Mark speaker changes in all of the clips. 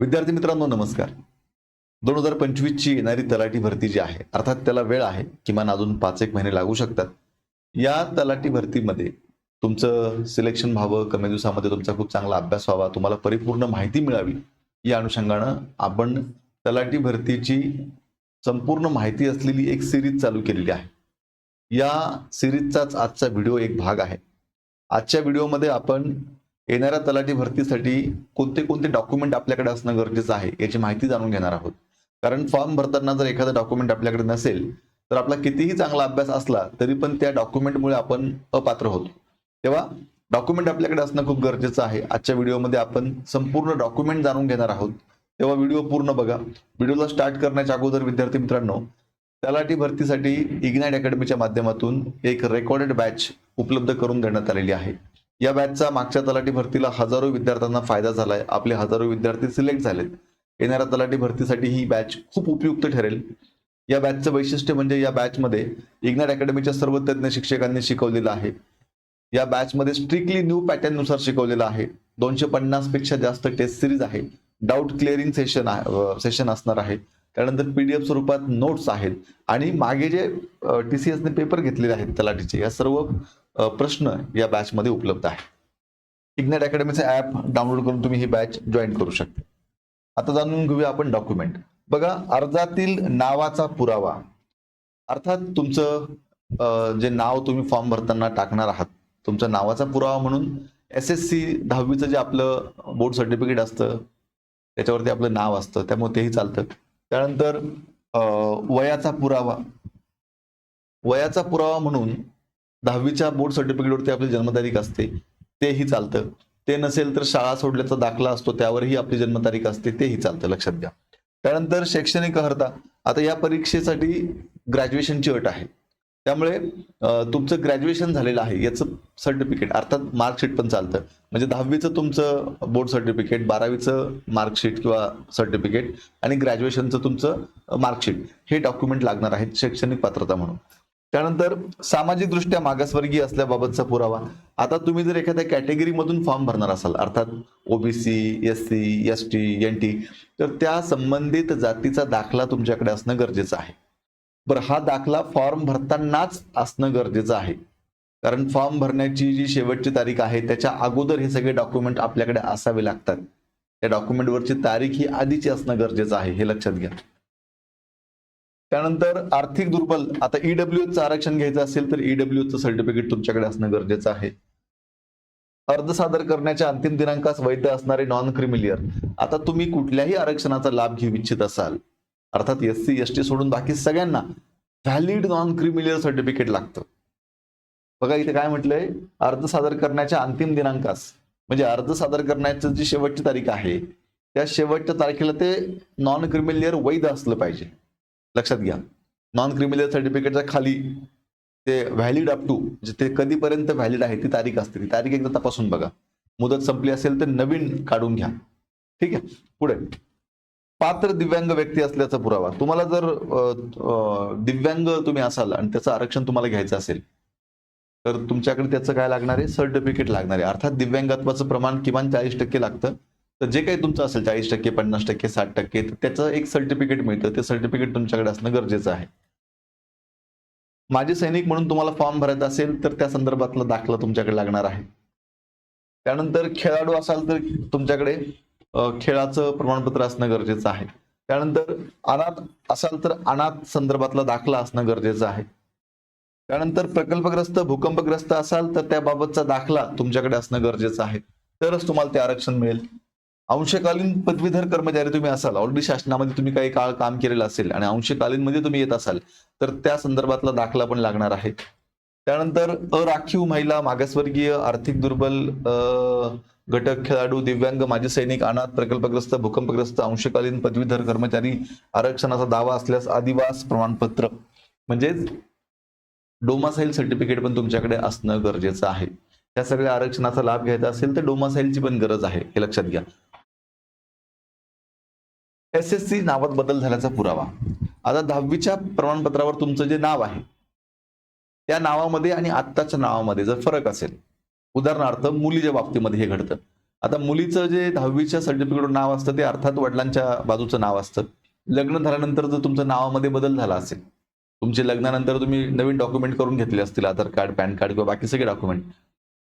Speaker 1: विद्यार्थी मित्रांनो नमस्कार. दोन हजार पंचवीसची येणारी तलाठी भरती जी आहे अर्थात त्याला वेळ आहे किमान अजून पाच एक महिने लागू शकतात. या तलाठी भरतीमध्ये तुमचं सिलेक्शन व्हावं कमी दिवसामध्ये तुमचा खूप चांगला अभ्यास व्हावा तुम्हाला परिपूर्ण माहिती मिळावी या अनुषंगानं आपण तलाठी भरतीची संपूर्ण माहिती असलेली एक सिरीज चालू केलेली आहे. या सिरीजचाच आजचा व्हिडिओ एक भाग आहे. आजच्या व्हिडिओमध्ये आपण येणाऱ्या तलाठी भरतीसाठी कोणते कोणते डॉक्युमेंट आपल्याकडे असणं गरजेचं आहे याची माहिती जाणून घेणार आहोत. कारण फॉर्म भरताना जर एखादा डॉक्युमेंट आपल्याकडे नसेल तर आपला कितीही चांगला अभ्यास असला तरी पण त्या डॉक्युमेंटमुळे आपण अपात्र होतो. तेव्हा डॉक्युमेंट आपल्याकडे असणं खूप गरजेचं आहे. आजच्या व्हिडिओमध्ये आपण संपूर्ण डॉक्युमेंट जाणून घेणार आहोत. तेव्हा व्हिडिओ पूर्ण बघा. व्हिडिओला स्टार्ट करण्याच्या अगोदर विद्यार्थी मित्रांनो तलाठी भरतीसाठी इग्नाइट अकॅडमीच्या माध्यमातून एक रेकॉर्डेड बॅच उपलब्ध करून देण्यात आलेली आहे. या बॅचचा मागच्या तलाठी भरतीला हजारो विद्यार्थ्यांना फायदा झालाय. आपले हजारो विद्यार्थी सिलेक्ट झालेत. येणाऱ्या तलाठी भरतीसाठी ही बॅच खूप उपयुक्त ठरेल. या बॅचचं वैशिष्ट्य म्हणजे या बॅचमध्ये इग्नॅट अकॅडमीच्या सर्व तज्ज्ञ शिक्षकांनी शिकवलेलं आहे. या बॅचमध्ये स्ट्रिक्टली न्यू पॅटर्ननुसार शिकवलेलं आहे. दोनशे पन्नासपेक्षा जास्त टेस्ट सिरीज आहे. डाऊट क्लिअरिंग सेशन सेशन असणार आहे. त्यानंतर पीडीएफ स्वरूपात नोट्स आहेत. आणि मागे जे टी सी एसने पेपर घेतलेले आहेत तलाठीचे या सर्व प्रश्न या बॅचमध्ये उपलब्ध आहे. इग्नेट अकॅडमीचं ऍप डाउनलोड करून तुम्ही ही बॅच जॉईन करू शकता. आता जाणून घेऊया आपण डॉक्युमेंट बघा अर्जातील नावाचा पुरावा. अर्थात तुमचं जे नाव तुम्ही फॉर्म भरताना टाकणार आहात तुमच्या नावाचा पुरावा म्हणून एस एस सी दहावीचं जे आपलं बोर्ड सर्टिफिकेट असतं त्याच्यावरती आपलं नाव असतं त्यामुळे तेही चालतं. त्यानंतर वयाचा पुरावा. वयाचा पुरावा म्हणून दहावीच्या बोर्ड सर्टिफिकेटवरती आपली जन्मतारीख असते तेही चालतं. ते नसेल तर शाळा सोडल्याचा दाखला असतो त्यावरही आपली जन्मतारीख असते तेही चालतं. लक्षात घ्या. त्यानंतर शैक्षणिक अर्हता. आता या परीक्षेसाठी ग्रॅज्युएशनची अट आहे. त्यामुळे तुमचं ग्रॅज्युएशन झालेलं आहे याचं सर्टिफिकेट अर्थात मार्कशीट पण चालतं. म्हणजे दहावीचं तुमचं बोर्ड सर्टिफिकेट बारावीचं मार्कशीट किंवा सर्टिफिकेट आणि ग्रॅज्युएशनचं तुमचं मार्कशीट हे डॉक्युमेंट लागणार आहेत शैक्षणिक पात्रता म्हणून. त्यानंतर सामाजिकदृष्ट्या मागासवर्गीय असल्याबाबतचा पुरावा. आता तुम्ही जर एखाद्या कॅटेगरीमधून फॉर्म भरणार असाल अर्थात OBC S C S T N T तर त्या संबंधित जातीचा दाखला तुमच्याकडे असणं गरजेचं आहे. बरं हा दाखला फॉर्म भरतानाच असणं गरजेचं आहे. कारण फॉर्म भरण्याची जी शेवटची तारीख आहे त्याच्या अगोदर हे सगळे डॉक्युमेंट आपल्याकडे असावे लागतात. त्या डॉक्युमेंटवरची तारीख ही आधीची असणं गरजेचं आहे हे लक्षात घ्या. त्यानंतर आर्थिक दुर्बल. आता ईडब्ल्यूचं आरक्षण घ्यायचं असेल तर ईडब्ल्यूचं सर्टिफिकेट तुमच्याकडे असणं गरजेचं आहे. अर्ज सादर करण्याच्या अंतिम दिनांकास वैध असणारे नॉन क्रिमिलियर आता तुम्ही कुठल्याही आरक्षणाचा लाभ घेऊ इच्छित असाल. अर्थात एस सी एस टी सोडून बाकी सगळ्यांना व्हॅलिड नॉन क्रिमिलियर सर्टिफिकेट लागतं. बघा इथे काय म्हटलंय? अर्ज सादर करण्याच्या अंतिम दिनांकास म्हणजे अर्ज सादर करण्याची जी शेवटची तारीख आहे त्या शेवटच्या तारखेला ते नॉन क्रिमिलियर वैध असलं पाहिजे. लक्षात घ्या. नॉन क्रिमिलियर सर्टिफिकेटच्या खाली ते व्हॅलिड अप टू ते कधीपर्यंत व्हॅलिड आहे ती तारीख असते. ती तारीख एकदा तपासून बघा. मुदत संपली असेल तर नवीन काढून घ्या. ठीक आहे? पुढे. पात्र दिव्यांग व्यक्ती असल्याचा पुरावा. तुम्हाला जर दिव्यांग तुम्ही असाल आणि त्याचं आरक्षण तुम्हाला घ्यायचं असेल तर तुमच्याकडे त्याचं काय लागणार आहे? सर्टिफिकेट लागणार आहे. अर्थात दिव्यांगत्वाचं प्रमाण किमान चाळीस टक्के लागतं. तर जे काही तुमचं असेल चाळीस टक्के पन्नास टक्के साठ टक्के तर त्याचं एक सर्टिफिकेट मिळतं. ते सर्टिफिकेट तुमच्याकडे असणं गरजेचं आहे. माजी सैनिक म्हणून तुम्हाला फॉर्म भरायचा असेल तर त्या संदर्भातला दाखला तुमच्याकडे लागणार आहे. त्यानंतर खेळाडू असाल तर तुमच्याकडे खेळाचं प्रमाणपत्र असणं गरजेचं आहे. त्यानंतर अनाथ असाल तर अनाथ संदर्भातला दाखला असणं गरजेचं आहे. त्यानंतर प्रकल्पग्रस्त भूकंपग्रस्त असाल तर त्याबाबतचा दाखला तुमच्याकडे असणं गरजेचं आहे. तरच तुम्हाला ते आरक्षण मिळेल. अंशकालीन पदवीधर कर्मचारी तुम्ही असाल. ऑलरेडी शासनामध्ये तुम्ही काही काळ काम केलेलं असेल आणि अंशकालीन मध्ये तुम्ही येत असाल तर त्या संदर्भातला दाखला पण लागणार आहे. त्यानंतर अराखीव महिला मागासवर्गीय आर्थिक दुर्बल घटक खेळाडू दिव्यांग माजी सैनिक अनाथ प्रकल्पग्रस्त भूकंपग्रस्त अंशकालीन पदवीधर कर्मचारी आरक्षणाचा दावा असल्यास आदिवास प्रमाणपत्र. म्हणजेच डोमासाईल सर्टिफिकेट पण तुमच्याकडे असणं गरजेचं आहे. त्या सगळ्या आरक्षणाचा लाभ घ्यायचा असेल तर डोमासाईलची पण गरज आहे हे लक्षात घ्या. एस एस सी नावात बदल झाल्याचा पुरावा. आता दहावीच्या प्रमाणपत्रावर तुमचं जे नाव आहे त्या नावामध्ये आणि आत्ताच्या नावामध्ये जर फरक असेल उदाहरणार्थ मुलीच्या बाबतीमध्ये हे घडतं. आता मुलीचं जे दहावीच्या सर्टिफिकेट नाव असतं ते अर्थात वडिलांच्या बाजूचं नाव असतं. लग्न झाल्यानंतर जर तुमच्या नावामध्ये बदल झाला असेल तुमचे लग्नानंतर तुम्ही नवीन डॉक्युमेंट करून घेतले असतील आधार कार्ड पॅन कार्ड किंवा बाकी सगळे डॉक्युमेंट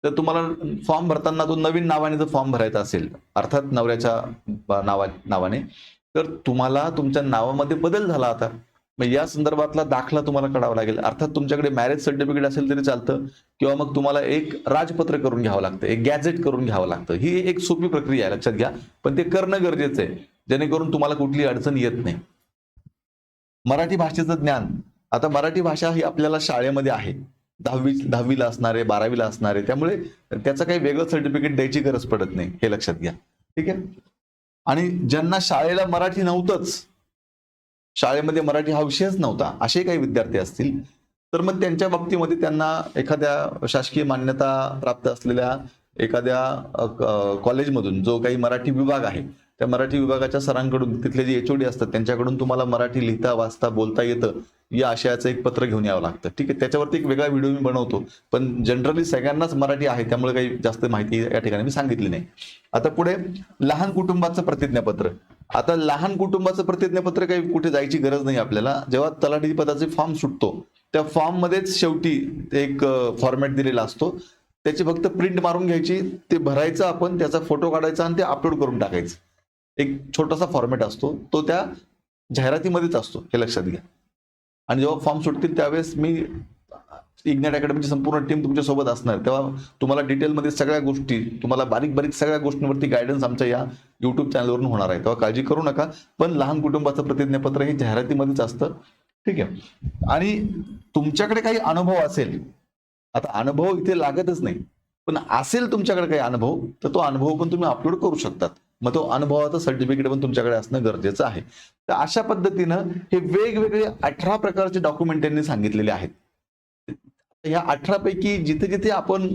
Speaker 1: तर तुम्हाला फॉर्म भरताना तो नवीन नावाने जर फॉर्म भरायचा असेल अर्थात नवऱ्याच्या नावा नावाने तर तुम्हाला तुमच्या नावामध्ये बदल झाला आता. मग या संदर्भातला दाखला तुम्हाला काढावा लागेल. अर्थात तुमच्याकडे मॅरेज सर्टिफिकेट असेल तरी चालतं किंवा मग तुम्हाला एक राजपत्र करून घ्यावं लागतं एक गॅजेट करून घ्यावं लागतं. ही एक सोपी प्रक्रिया आहे लक्षात घ्या. पण ते करणं गरजेचं आहे. जेणेकरून तुम्हाला कुठली अडचण येत नाही. मराठी भाषेचं ज्ञान. आता मराठी भाषा ही आपल्याला शाळेमध्ये आहे. दहावी दहावीला असणारे बारावीला असणारे त्यामुळे त्याचं काही वेगळं सर्टिफिकेट द्यायची गरज पडत नाही हे लक्षात घ्या. ठीक आहे? आणि ज्यांना शाळेला मराठी नव्हतंच शाळेमध्ये मराठी हा विषयच नव्हता असे काही विद्यार्थी असतील तर मग त्यांच्या बाबतीमध्ये त्यांना एखाद्या शासकीय मान्यता प्राप्त असलेल्या एखाद्या कॉलेजमधून जो काही मराठी विभाग आहे त्या मराठी विभागाच्या सरांकडून तिथले जे एचओडी असतात त्यांच्याकडून तुम्हाला मराठी लिहिता वाचता बोलता येतं या आशयाचं एक पत्र घेऊन यावं लागतं. ठीक आहे? त्याच्यावरती एक वेगळा व्हिडिओ मी बनवतो. पण जनरली सगळ्यांनाच मराठी आहे त्यामुळे काही जास्त माहिती या ठिकाणी मी सांगितली नाही. आता पुढे लहान कुटुंबाचं प्रतिज्ञापत्र. आता लहान कुटुंबाचं प्रतिज्ञापत्र काही कुठे जायची गरज नाही आपल्याला. जेव्हा तलाठी पदाचे फॉर्म सुटतो त्या फॉर्म मध्येच शेवटी एक फॉर्मॅट दिलेला असतो. त्याची फक्त प्रिंट मारून घ्यायची ते भरायचं आपण त्याचा फोटो काढायचा आणि ते अपलोड करून टाकायचं. एक छोटासा फॉर्मॅट असतो. तो त्या जाहिरातीमध्येच असतो हे लक्षात घ्या. आणि जेव्हा फॉर्म सुटतील त्यावेळेस मी इग्नेट अकॅडमीची संपूर्ण टीम तुमच्यासोबत असणार. तेव्हा तुम्हाला डिटेलमध्ये सगळ्या गोष्टी तुम्हाला बारीक बारीक सगळ्या गोष्टींवरती गायडन्स आमच्या या युट्यूब चॅनलवरून होणार आहे. तेव्हा काळजी करू नका. पण लहान कुटुंबाचं प्रतिज्ञापत्र हे जाहिरातीमध्येच असतं. ठीक आहे? आणि तुमच्याकडे काही अनुभव असेल आता अनुभव इथे लागतच नाही. पण असेल तुमच्याकडे काही अनुभव तर तो अनुभव पण तुम्ही अपलोड करू शकतात. मग तो अनुभवाचं सर्टिफिकेट पण तुमच्याकडे असणं गरजेचं आहे. तर अशा पद्धतीनं हे वेगवेगळे अठरा प्रकारचे डॉक्युमेंट त्यांनी सांगितलेले आहेत. या अठरा पैकी जिथे जिथे आपण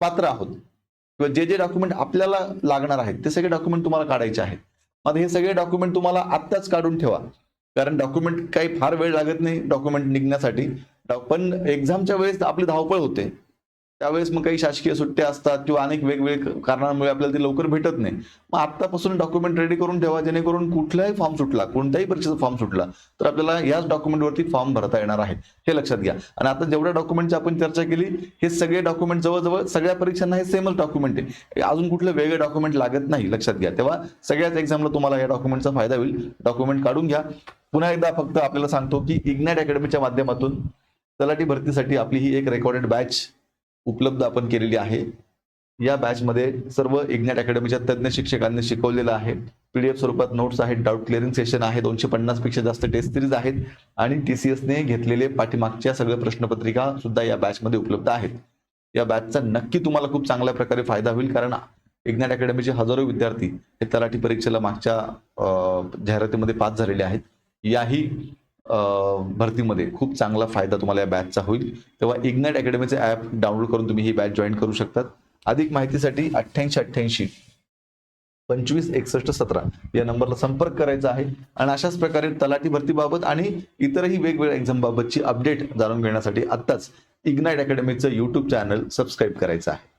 Speaker 1: पात्र आहोत किंवा जे जे डॉक्युमेंट आपल्याला लागणार आहेत ते सगळे डॉक्युमेंट तुम्हाला काढायचे आहेत. मग हे सगळे डॉक्युमेंट तुम्हाला आत्ताच काढून ठेवा. कारण डॉक्युमेंट काही फार वेळ लागत नाही डॉक्युमेंट निघण्यासाठी. पण एक्झामच्या वेळेस आपली धावपळ होते. त्यावेळेस मग काही शासकीय सुट्ट्या असतात किंवा अनेक वेगवेगळे कारणांमुळे आपल्याला ते लवकर भेटत नाही. मग आत्तापासून डॉक्युमेंट रेडी करून ठेवा जेणेकरून कुठलाही फॉर्म सुटला कोणत्याही परीक्षेचा फॉर्म सुटला तर आपल्याला याच डॉक्युमेंटवरती फॉर्म भरता येणार आहे हे लक्षात घ्या. आणि आता जेवढ्या डॉक्युमेंटची आपण चर्चा केली हे सगळे डॉक्युमेंट जवळजवळ सगळ्या परीक्षांना हे सेमच डॉक्युमेंट आहे. अजून कुठले वेगळे डॉक्युमेंट लागत नाही लक्षात घ्या. तेव्हा सगळ्याच एक्झामला तुम्हाला या डॉक्युमेंटचा फायदा होईल. डॉक्युमेंट काढून घ्या. पुन्हा एकदा फक्त आपल्याला सांगतो की इग्नॅट अकॅडमीच्या माध्यमातून तलाठी भरतीसाठी आपली ही एक रेकॉर्डेड बॅच उपलब्ध आपण केलेली आहे. या बॅचमध्ये सर्व इग्नॅट अकॅडमीच्या तज्ज्ञ शिक्षकांनी शिकवलेलं आहे. पीडीएफ स्वरूपात नोट्स आहेत डाऊट क्लिअरिंग सेशन आहे दोनशे पन्नासपेक्षा जास्त टेस्ट सिरीज आहेत आणि टीसीएसने घेतलेले पाठीमागच्या सगळ्या प्रश्नपत्रिका सुद्धा या बॅचमध्ये उपलब्ध आहेत. या बॅचचा नक्की तुम्हाला खूप चांगल्या प्रकारे फायदा होईल कारण इग्नॅट अकॅडमीचे हजारो विद्यार्थी हे तलाठी परीक्षेला मागच्या जाहिरातीमध्ये पास झालेले आहेत. याही भरतीमध्ये खूप चांगला फायदा तुम्हाला या बॅचचा होईल. तेव्हा इग्नाइट अकॅडमीचे ॲप डाउनलोड करून तुम्ही ही बॅच जॉईन करू शकतात. अधिक माहितीसाठी अठ्ठ्याऐंशी अठ्ठ्याऐंशी पंचवीस एकसष्ट सतरा या नंबरला संपर्क करायचा आहे. आणि अशाच प्रकारे तलाठी भरतीबाबत आणि इतरही वेगवेगळ्या एक्झामबाबतची अपडेट जाणून घेण्यासाठी आत्ताच इग्नाइट अकॅडमीचं यूट्यूब चॅनल सबस्क्राईब करायचं आहे.